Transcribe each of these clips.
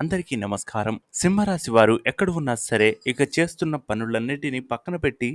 అందరికీ నమస్కారం. సింహరాశి వారు ఎక్కడ ఉన్నా సరే ఇక చేస్తున్న పనులన్నిటినీ పక్కన పెట్టి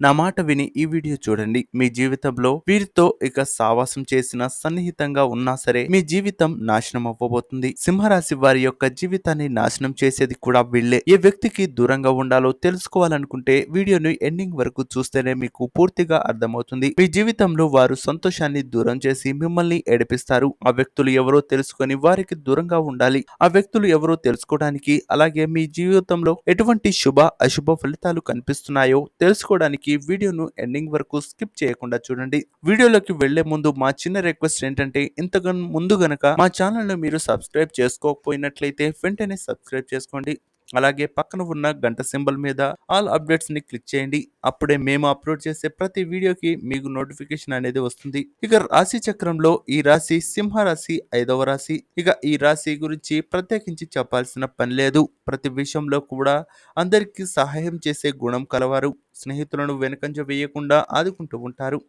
నా మాట విని ఈ వీడియో చూడండి. మీ జీవితంలో వీరితో ఇక సావాసం చేసిన సన్నిహితంగా ఉన్నా సరే మీ జీవితం నాశనం అవ్వబోతుంది. సింహరాశి వారి యొక్క జీవితాన్ని నాశనం చేసేది కూడా వీళ్ళే. ఏ వ్యక్తికి దూరంగా ఉండాలో తెలుసుకోవాలనుకుంటే వీడియోని ఎండింగ్ వరకు చూస్తేనే మీకు పూర్తిగా అర్థమవుతుంది. మీ జీవితంలో వారు సంతోషాన్ని దూరం చేసి మిమ్మల్ని ఏడిపిస్తారు. ఆ వ్యక్తులు ఎవరో తెలుసుకొని వారికి దూరంగా ఉండాలి. ఆ వ్యక్తులు ఎవరు తెలుసుకోవడానికి అలాగే మీ జీవితంలో ఎటువంటి శుభ అశుభ ఫలితాలు కనిపిస్తున్నాయో తెలుసుకోవడానికి వీడియోను ఎండింగ్ వరకు స్కిప్ చేయకుండా చూడండి. వీడియోలోకి వెళ్ళే ముందు మా చిన్న రిక్వెస్ట్ ఏంటంటే ఇంత ముందు గనక మా ఛానల్ను మీరు సబ్స్క్రైబ్ చేసుకోకపోయినట్లయితే వెంటనే సబ్స్క్రైబ్ చేసుకోండి. అలాగే పక్కన ఉన్న గంట సింబల్ మీద ఆల్ అప్డేట్స్ని క్లిక్ చేయండి. అప్పుడే మేము అప్లోడ్ చేసే ప్రతి వీడియోకి మీకు నోటిఫికేషన్ అనేది వస్తుంది. ఇక రాశి చక్రంలో ఈ రాశి సింహ రాశి ఐదవ రాశి. ఇక ఈ రాశి గురించి ప్రత్యేకించి చెప్పాల్సిన పని లేదు. ప్రతి విషయంలో కూడా అందరికీ సహాయం చేసే గుణం కలవారు. స్నేహితులను వెనుకంజ వేయకుండా ఆదుకుంటూ ఉంటారు.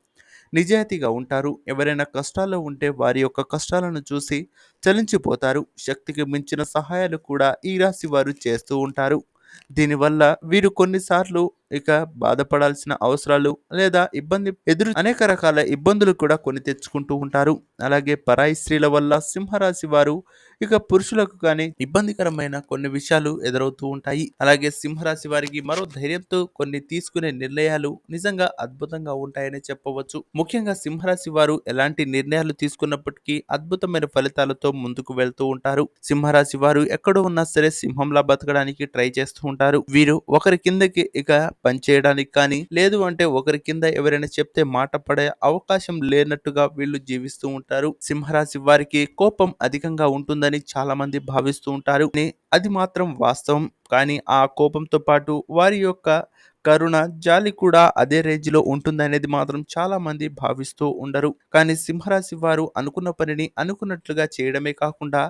నిజాయితీగా ఉంటారు. ఎవరైనా కష్టాల్లో ఉంటే వారి యొక్క కష్టాలను చూసి చలించిపోతారు. శక్తికి మించిన సహాయాలు కూడా ఈ రాశి వారు చేస్తూ ఉంటారు. దీనివల్ల వీరు కొన్నిసార్లు ఇక బాధపడాల్సిన అవసరాలు లేదా ఇబ్బంది ఎదురు అనేక రకాల ఇబ్బందులు కూడా కొని తెచ్చుకుంటూ ఉంటారు. అలాగే పరాయి స్త్రీల వల్ల సింహరాశి వారు ఇక పురుషులకు కానీ ఇబ్బందికరమైన కొన్ని విషయాలు ఎదురవుతూ ఉంటాయి. అలాగే సింహరాశి వారికి మరో ధైర్యంతో కొన్ని తీసుకునే నిర్ణయాలు నిజంగా అద్భుతంగా ఉంటాయని చెప్పవచ్చు. ముఖ్యంగా సింహరాశి వారు ఎలాంటి నిర్ణయాలు తీసుకున్నప్పటికీ అద్భుతమైన ఫలితాలతో ముందుకు వెళ్తూ ఉంటారు. సింహరాశి వారు ఎక్కడో ఉన్నా సరే సింహంలా బతకడానికి ట్రై చేస్తూ ఉంటారు. వీరు ఒకరి కిందకి ఇక పనిచేయడానికి కానీ లేదు అంటే ఒకరి కింద ఎవరైనా చెప్తే మాట పడే అవకాశం లేనట్టుగా వీళ్ళు జీవిస్తూ ఉంటారు. సింహరాశి వారికి కోపం అధికంగా ఉంటుందని చాలా మంది భావిస్తూ ఉంటారు. అది మాత్రం వాస్తవం. కానీ ఆ కోపంతో పాటు వారి యొక్క కరుణ జాలి కూడా అదే రేంజ్లో ఉంటుందనేది మాత్రం చాలా మంది భావిస్తూ ఉండరు. కానీ సింహరాశి వారు అనుకున్న పనిని అనుకున్నట్లుగా చేయడమే కాకుండా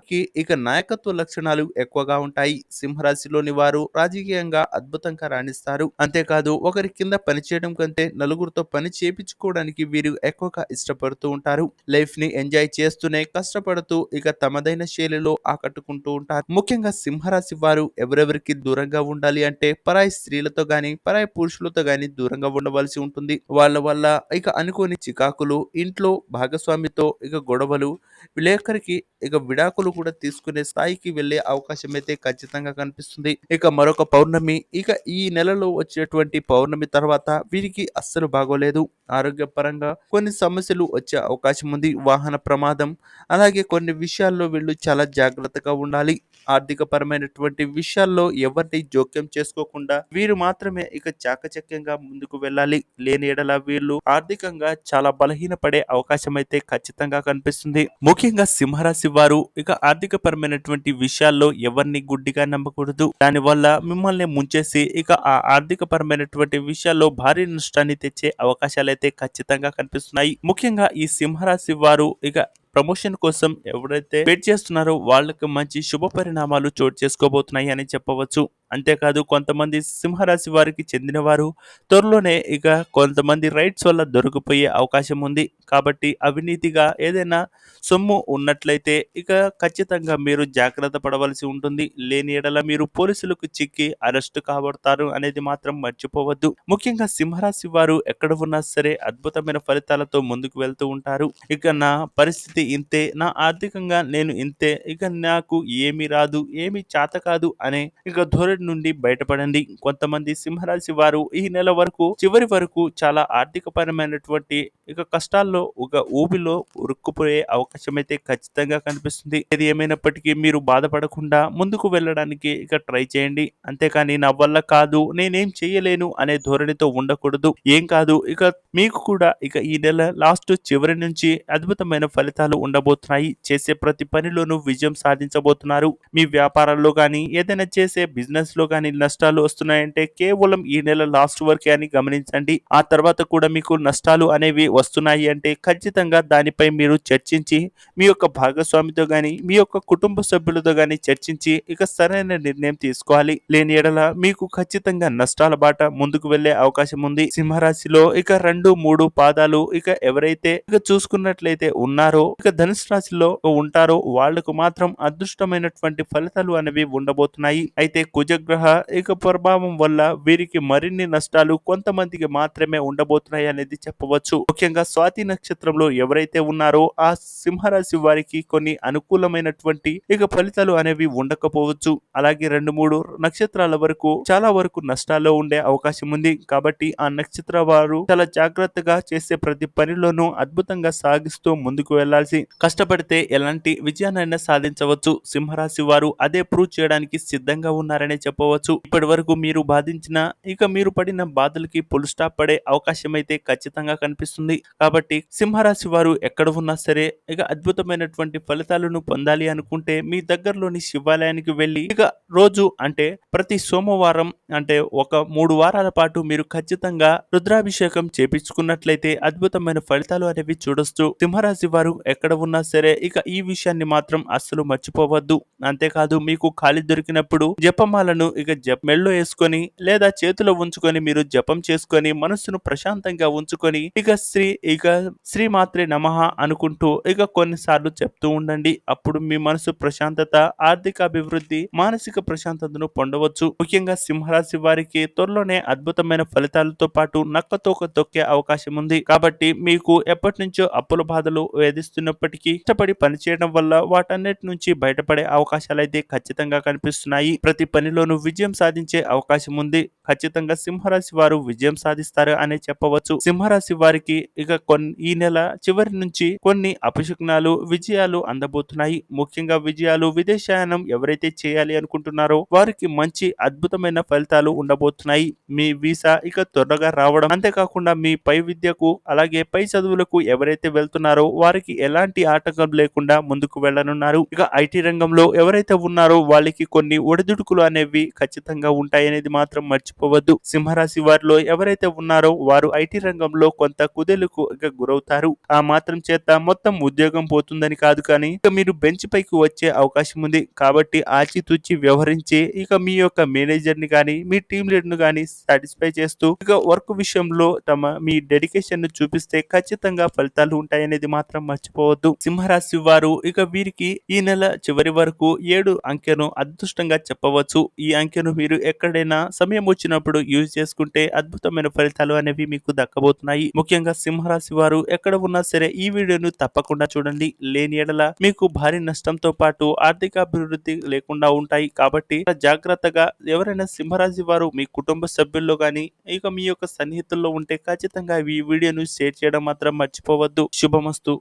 ఇక నాయకత్వ లక్షణాలు ఎక్కువగా ఉంటాయి. సింహరాశిలోని వారు రాజకీయంగా అద్భుతంగా రాణిస్తారు. అంతేకాదు ఒకరి కింద పని చేయడం కంటే నలుగురితో పని చేపించుకోవడానికి వీరు ఎక్కువగా ఇష్టపడుతూ ఉంటారు. లైఫ్ని ఎంజాయ్ చేస్తూనే కష్టపడుతూ ఇక తమదైన శైలిలో ఆకట్టుకుంటూ ఉంటారు. ముఖ్యంగా సింహరాశి వారు ఎవరెవరికి దూరంగా ఉండాలి అంటే పరాయి స్త్రీలతో గాని పరాయి పురుషులతో గాని దూరంగా ఉండవలసి ఉంటుంది. వాళ్ళ వల్ల ఇక అనుకోని చికాకులు ఇంట్లో భాగస్వామితో ఇక గొడవలు విలేకరికి ఇక విడాకులు కూడా తీసుకునే స్థాయికి వెళ్ళే అవకాశం అయితే ఖచ్చితంగా కనిపిస్తుంది. ఇక మరొక పౌర్ణమి ఇక ఈ నెలలో వచ్చేటువంటి పౌర్ణమి తర్వాత వీరికి అస్సలు బాగోలేదు. ఆరోగ్యపరంగా కొన్ని సమస్యలు వచ్చే అవకాశం ఉంది. వాహన ప్రమాదం అలాగే కొన్ని విషయాల్లో వీళ్ళు చాలా జాగ్రత్తగా ఉండాలి. ఆర్థిక పరమైనటువంటి విషయాల్లో ఎవరిని జోక్యం చేసుకోకుండా వీరు మాత్రమే ఇక చాకచక్యంగా ముందుకు వెళ్ళాలి. లేని ఎడల వీళ్ళు ఆర్థికంగా చాలా బలహీన పడే అవకాశం అయితే ఖచ్చితంగా కనిపిస్తుంది. ముఖ్యంగా సింహరాశి వారు ఇక ఆర్థిక పరమైనటువంటి విషయాల్లో ఎవరిని గుడ్డిగా నమ్మకూడదు. దానివల్ల మిమ్మల్ని ముంచేసి ఇక ఆ ఆర్థిక పరమైనటువంటి విషయాల్లో భారీ నష్టాన్ని తెచ్చే అవకాశాలు అయితే ఖచ్చితంగా కనిపిస్తున్నాయి. ముఖ్యంగా ఈ సింహరాశి వారు ఇక ప్రమోషన్ కోసం ఎవరైతే వెయిట్ చేస్తున్నారో వాళ్ళకి మంచి శుభ పరిణామాలు చోటు చేసుకోబోతున్నాయి అని చెప్పవచ్చు. అంతేకాదు కొంతమంది సింహరాశి వారికి చెందినవారు. త్వరలోనే ఇక కొంతమంది రైట్స్ వల్ల దొరికిపోయే అవకాశం ఉంది. కాబట్టి అవినీతిగా ఏదైనా సొమ్ము ఉన్నట్లయితే ఇక ఖచ్చితంగా మీరు జాగ్రత్త పడవలసి ఉంటుంది. లేని ఎడల మీరు పోలీసులకు చిక్కి అరెస్ట్ కాబడతారు అనేది మాత్రం మర్చిపోవద్దు. ముఖ్యంగా సింహరాశి వారు ఎక్కడ ఉన్నా సరే అద్భుతమైన ఫలితాలతో ముందుకు వెళ్తూ ఉంటారు. ఇక నా పరిస్థితి ఇంతే నా ఆర్థికంగా నేను ఇంతే ఇక నాకు ఏమి రాదు ఏమి చేత కాదు అనే ఇక ధోరణి నుండి బయటపడండి. కొంతమంది సింహరాశి వారు ఈ నెల వరకు చివరి వరకు చాలా ఆర్థిక పరమైనటువంటి ఇక కష్టాల్లో ఒక ఊబిలో ఉరుక్కుపోయే అవకాశం అయితే ఖచ్చితంగా కనిపిస్తుంది. ఏది ఏమైనప్పటికీ మీరు బాధపడకుండా ముందుకు వెళ్ళడానికి ఇక ట్రై చేయండి. అంతేకాని నా వల్ల కాదు నేనేం చేయలేను అనే ధోరణితో ఉండకూడదు. ఏం కాదు ఇక మీకు కూడా ఇక ఈ నెల లాస్ట్ చివరి నుంచి అద్భుతమైన ఫలితాలు ఉండబోతున్నాయి. చేసే ప్రతి పనిలోనూ విజయం సాధించబోతున్నారు. మీ వ్యాపారాల్లో కానీ ఏదైనా చేసే బిజినెస్ బిజినెస్ కానీ నష్టాలు వస్తున్నాయంటే కేవలం ఈ నెల లాస్ట్ వరకే అని గమనించండి. ఆ తర్వాత కూడా మీకు నష్టాలు అనేవి వస్తున్నాయి అంటే ఖచ్చితంగా దానిపై మీరు చర్చించి మీ యొక్క భాగస్వామితో కానీ మీ యొక్క కుటుంబ సభ్యులతో కానీ చర్చించి ఇక సరైన నిర్ణయం తీసుకోవాలి. లేని ఎడల మీకు ఖచ్చితంగా నష్టాల బాట ముందుకు వెళ్ళే అవకాశం ఉంది. సింహరాశిలో ఇక రెండు మూడు పాదాలు ఇక ఎవరైతే ఇక చూసుకున్నట్లయితే ఉన్నారో ఇక ధనుసు రాశిలో ఉంటారో వాళ్ళకు మాత్రం అదృష్టమైనటువంటి ఫలితాలు అనేవి ఉండబోతున్నాయి. అయితే గ్రహ ఇక ప్రభావం వల్ల వీరికి మరిన్ని నష్టాలు కొంతమందికి మాత్రమే ఉండబోతున్నాయి అనేది చెప్పవచ్చు. ముఖ్యంగా స్వాతి నక్షత్రంలో ఎవరైతే ఉన్నారో ఆ సింహరాశి వారికి కొన్ని అనుకూలమైనటువంటి ఇక ఫలితాలు అనేవి ఉండకపోవచ్చు. అలాగే రెండు మూడు నక్షత్రాల వరకు చాలా వరకు నష్టాల్లో ఉండే అవకాశం ఉంది. కాబట్టి ఆ నక్షత్ర వారు చాలా జాగ్రత్తగా చేసే ప్రతి పనిలోనూ అద్భుతంగా సాగిస్తూ ముందుకు వెళ్ళాల్సి కష్టపడితే ఎలాంటి విజయాన్నైనా సాధించవచ్చు. సింహరాశి వారు అదే ప్రూవ్ చేయడానికి సిద్ధంగా ఉన్నారనే చెప్పవచ్చు. ఇప్పటి వరకు మీరు బాధించిన ఇక మీరు పడిన బాధలకి పుల్ స్టాప్ పడే అవకాశం అయితే ఖచ్చితంగా కనిపిస్తుంది. కాబట్టి సింహరాశి వారు ఎక్కడ ఉన్నా సరే ఇక అద్భుతమైనటువంటి ఫలితాలను పొందాలి అనుకుంటే మీ దగ్గరలోని శివాలయానికి వెళ్ళి ఇక రోజు అంటే ప్రతి సోమవారం అంటే ఒక మూడు వారాల పాటు మీరు ఖచ్చితంగా రుద్రాభిషేకం చేపించుకున్నట్లయితే అద్భుతమైన ఫలితాలు అనేవి చూడొచ్చు. సింహరాశి వారు ఎక్కడ ఉన్నా సరే ఇక ఈ విషయాన్ని మాత్రం అస్సలు మర్చిపోవద్దు. అంతేకాదు మీకు ఖాళీ దొరికినప్పుడు జపమాల ఆసనాలను ఇక జప మెళ్ళో వేసుకొని లేదా చేతిలో ఉంచుకొని మీరు జపం చేసుకొని మనస్సును ప్రశాంతంగా ఉంచుకొని ఇక శ్రీ ఇక శ్రీ మాత్రే నమః అనుకుంటూ ఇక కొన్నిసార్లు చెప్తూ ఉండండి. అప్పుడు మీ మనసు ప్రశాంతత ఆర్థిక అభివృద్ధి మానసిక ప్రశాంతతను పొందవచ్చు. ముఖ్యంగా సింహరాశి వారికి త్వరలోనే అద్భుతమైన ఫలితాలతో పాటు నక్కతోక తొక్కే అవకాశం ఉంది. కాబట్టి మీకు ఎప్పటి నుంచో అప్పుల బాధలు వేధిస్తున్నప్పటికీ ఇష్టపడి పనిచేయడం వల్ల వాటన్నిటి నుంచి బయటపడే అవకాశాలు అయితే ఖచ్చితంగా కనిపిస్తున్నాయి. ప్రతి పనిలో పనిలోనూ విజయం సాధించే అవకాశం ఉంది. ఖచ్చితంగా సింహరాశి వారు విజయం సాధిస్తారు అనే చెప్పవచ్చు. సింహరాశి వారికి ఇక కొన్ని ఈ నెల చివరి నుంచి కొన్ని అపశకునాలు విజయాలు అందబోతున్నాయి. ముఖ్యంగా విజయాలు విదేశాయనం ఎవరైతే చేయాలి అనుకుంటున్నారో వారికి మంచి అద్భుతమైన ఫలితాలు ఉండబోతున్నాయి. మీ వీసా ఇక త్వరగా రావడం అంతేకాకుండా మీ పై విద్యకు అలాగే పై చదువులకు ఎవరైతే వెళ్తున్నారో వారికి ఎలాంటి ఆటంకం లేకుండా ముందుకు వెళ్ళనున్నారు ఇక ఐటీ రంగంలో ఎవరైతే ఉన్నారో వాళ్ళకి కొన్ని ఒడిదుడుకులు అనేవి ఖచ్చితంగా ఉంటాయనేది మాత్రం మర్చిపోవద్దు. సింహరాశి వారిలో ఎవరైతే ఉన్నారో వారు ఐటీ రంగంలో కొంత కుదేలుకు గురవుతారు. ఆ మాత్రం చేత మొత్తం ఉద్యోగం పోతుందని కాదు కానీ ఇక మీరు బెంచ్ పైకి వచ్చే అవకాశం ఉంది. కాబట్టి ఆచితూచి వ్యవహరించి ఇక మీ యొక్క మేనేజర్ని కానీ మీ టీం లీడర్ను కానీ సాటిస్ఫై చేస్తూ ఇక వర్క్ విషయంలో తమ మీ డెడికేషన్ను చూపిస్తే ఖచ్చితంగా ఫలితాలు ఉంటాయనేది మాత్రం మర్చిపోవద్దు. సింహరాశి వారు ఇక వీరికి ఈ నెల చివరి వరకు ఏడు అంకెను అదృష్టంగా చెప్పవచ్చు. ఈ అంకెను మీరు ఎక్కడైనా సమయం వచ్చినప్పుడు యూజ్ చేసుకుంటే అద్భుతమైన ఫలితాలు అనేవి మీకు దక్కబోతున్నాయి. ముఖ్యంగా సింహరాశి వారు ఎక్కడ ఉన్నా సరే ఈ వీడియోను తప్పకుండా చూడండి. లేని ఎడల మీకు భారీ నష్టంతో పాటు ఆర్థిక అభివృద్ధి లేకుండా ఉంటాయి. కాబట్టి జాగ్రత్తగా ఎవరైనా సింహరాశి వారు మీ కుటుంబ సభ్యుల్లో గాని ఇక మీ యొక్క సన్నిహితుల్లో ఉంటే ఖచ్చితంగా ఈ వీడియోను షేర్ చేయడం మాత్రం మర్చిపోవద్దు. శుభమస్తు.